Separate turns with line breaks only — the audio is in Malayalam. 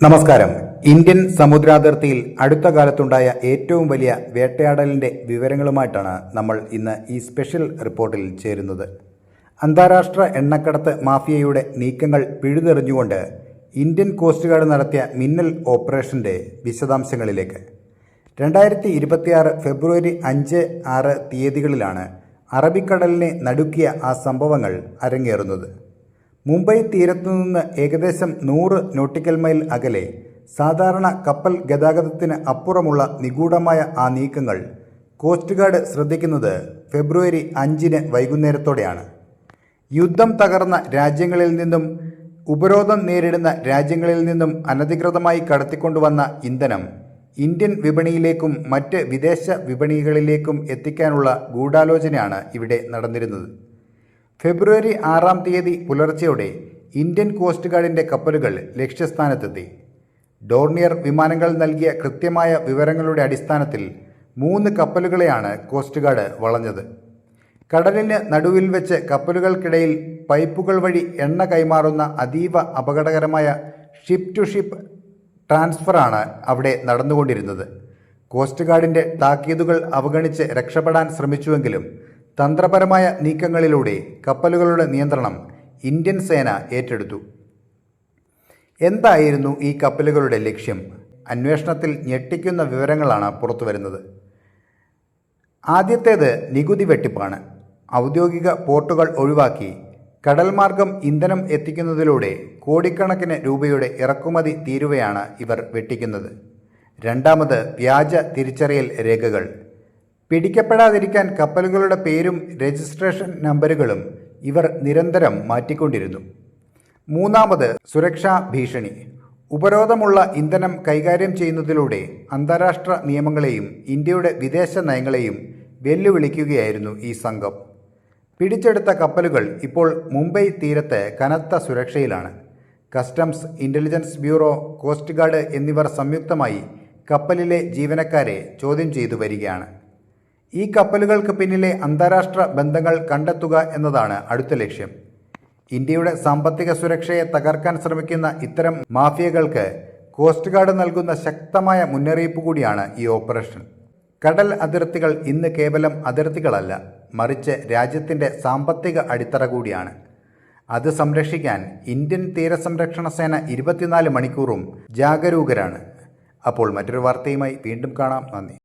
നമസ്കാരം. ഇന്ത്യൻ സമുദ്രാതിർത്തിയിൽ അടുത്ത കാലത്തുണ്ടായ ഏറ്റവും വലിയ വേട്ടയാടലിന്റെ വിവരങ്ങളുമായിട്ടാണ് നമ്മൾ ഇന്ന് ഈ സ്പെഷ്യൽ റിപ്പോർട്ടിൽ ചേരുന്നത്. അന്താരാഷ്ട്ര എണ്ണക്കടത്ത് മാഫിയയുടെ നീക്കങ്ങൾ പിഴുതെറിഞ്ഞുകൊണ്ട് ഇന്ത്യൻ കോസ്റ്റ് ഗാർഡ് നടത്തിയ മിന്നൽ ഓപ്പറേഷന്റെ വിശദാംശങ്ങളിലേക്ക്. രണ്ടായിരത്തി ഇരുപത്തിയാറ് ഫെബ്രുവരി അഞ്ച് ആറ് തീയതികളിലാണ് അറബിക്കടലിനെ നടുക്കിയ ആ സംഭവങ്ങൾ അരങ്ങേറുന്നത്. മുംബൈ തീരത്തുനിന്ന് ഏകദേശം നൂറ് നോട്ടിക്കൽ മൈൽ അകലെ സാധാരണ കപ്പൽ ഗതാഗതത്തിന് അപ്പുറമുള്ള നിഗൂഢമായ ആ നീക്കങ്ങൾ കോസ്റ്റ് ഗാർഡ് ശ്രദ്ധിക്കുന്നത് ഫെബ്രുവരി അഞ്ചിന് വൈകുന്നേരത്തോടെയാണ്. യുദ്ധം തകർന്ന രാജ്യങ്ങളിൽ നിന്നും ഉപരോധം നേരിടുന്ന രാജ്യങ്ങളിൽ നിന്നും അനധികൃതമായി കടത്തിക്കൊണ്ടുവന്ന ഇന്ധനം ഇന്ത്യൻ വിപണിയിലേക്കും മറ്റ് വിദേശ വിപണികളിലേക്കും എത്തിക്കാനുള്ള ഗൂഢാലോചനയാണ് ഇവിടെ നടന്നിരുന്നത്. ഫെബ്രുവരി ആറാം തീയതി പുലർച്ചെയോടെ ഇന്ത്യൻ കോസ്റ്റ് ഗാർഡിന്റെ കപ്പലുകൾ ലക്ഷ്യസ്ഥാനത്തെത്തി. ഡോർണിയർ വിമാനങ്ങൾ നൽകിയ കൃത്യമായ വിവരങ്ങളുടെ അടിസ്ഥാനത്തിൽ മൂന്ന് കപ്പലുകളെയാണ് കോസ്റ്റ് ഗാർഡ് വളഞ്ഞത്. കടലിന് നടുവിൽ വെച്ച് കപ്പലുകൾക്കിടയിൽ പൈപ്പുകൾ വഴി എണ്ണ കൈമാറുന്ന അതീവ അപകടകരമായ ഷിപ്പ് ടു ഷിപ്പ് ട്രാൻസ്ഫറാണ് അവിടെ നടന്നുകൊണ്ടിരുന്നത്. കോസ്റ്റ് ഗാർഡിന്റെ താക്കീതുകൾ അവഗണിച്ച് രക്ഷപ്പെടാൻ ശ്രമിച്ചുവെങ്കിലും തന്ത്രപരമായ നീക്കങ്ങളിലൂടെ കപ്പലുകളുടെ നിയന്ത്രണം ഇന്ത്യൻ സേന ഏറ്റെടുത്തു. എന്തായിരുന്നു ഈ കപ്പലുകളുടെ ലക്ഷ്യം? അന്വേഷണത്തിൽ ഞെട്ടിക്കുന്ന വിവരങ്ങളാണ് പുറത്തുവരുന്നത്. ആദ്യത്തേത് നികുതി വെട്ടിപ്പാണ്. ഔദ്യോഗിക പോർട്ടുകൾ ഒഴിവാക്കി കടൽമാർഗം ഇന്ധനം എത്തിക്കുന്നതിലൂടെ കോടിക്കണക്കിന് രൂപയുടെ ഇറക്കുമതി തീരുവയാണ് ഇവർ വെട്ടിക്കുന്നത്. രണ്ടാമത് വ്യാജ തിരിച്ചറിയൽ രേഖകൾ. പിടിക്കപ്പെടാതിരിക്കാൻ കപ്പലുകളുടെ പേരും രജിസ്ട്രേഷൻ നമ്പറുകളും ഇവർ നിരന്തരം മാറ്റിക്കൊണ്ടിരുന്നു. മൂന്നാമത് സുരക്ഷാ ഭീഷണി. ഉപരോധമുള്ള ഇന്ധനം കൈകാര്യം ചെയ്യുന്നതിലൂടെ അന്താരാഷ്ട്ര നിയമങ്ങളെയും ഇന്ത്യയുടെ വിദേശ നയങ്ങളെയും വെല്ലുവിളിക്കുകയായിരുന്നു ഈ സംഘം. പിടിച്ചെടുത്ത കപ്പലുകൾ ഇപ്പോൾ മുംബൈ തീരത്തെ കനത്ത സുരക്ഷയിലാണ്. Customs intelligence bureau coast guard എന്നിവർ സംയുക്തമായി കപ്പലിലെ ജീവനക്കാരെ ചോദ്യം ചെയ്തു വരികയാണ്. ഈ കപ്പലുകൾക്ക് പിന്നിലെ അന്താരാഷ്ട്ര ബന്ധങ്ങൾ കണ്ടെത്തുക എന്നതാണ് അടുത്ത ലക്ഷ്യം. ഇന്ത്യയുടെ സാമ്പത്തിക സുരക്ഷയെ തകർക്കാൻ ശ്രമിക്കുന്ന ഇത്തരം മാഫിയകൾക്ക് കോസ്റ്റ് ഗാർഡ് നൽകുന്ന ശക്തമായ മുന്നറിയിപ്പ് കൂടിയാണ് ഈ ഓപ്പറേഷൻ. കടൽ അതിർത്തികൾ ഇന്ന് കേവലം അതിർത്തികളല്ല മറിച്ച് രാജ്യത്തിന്റെ സാമ്പത്തിക അടിത്തറ കൂടിയാണ്. അത് സംരക്ഷിക്കാൻ ഇന്ത്യൻ തീരസംരക്ഷണ സേന ഇരുപത്തിനാല് മണിക്കൂറും ജാഗരൂകരാണ്. അപ്പോൾ മറ്റൊരു വാർത്തയുമായി വീണ്ടും കാണാം. നന്ദി.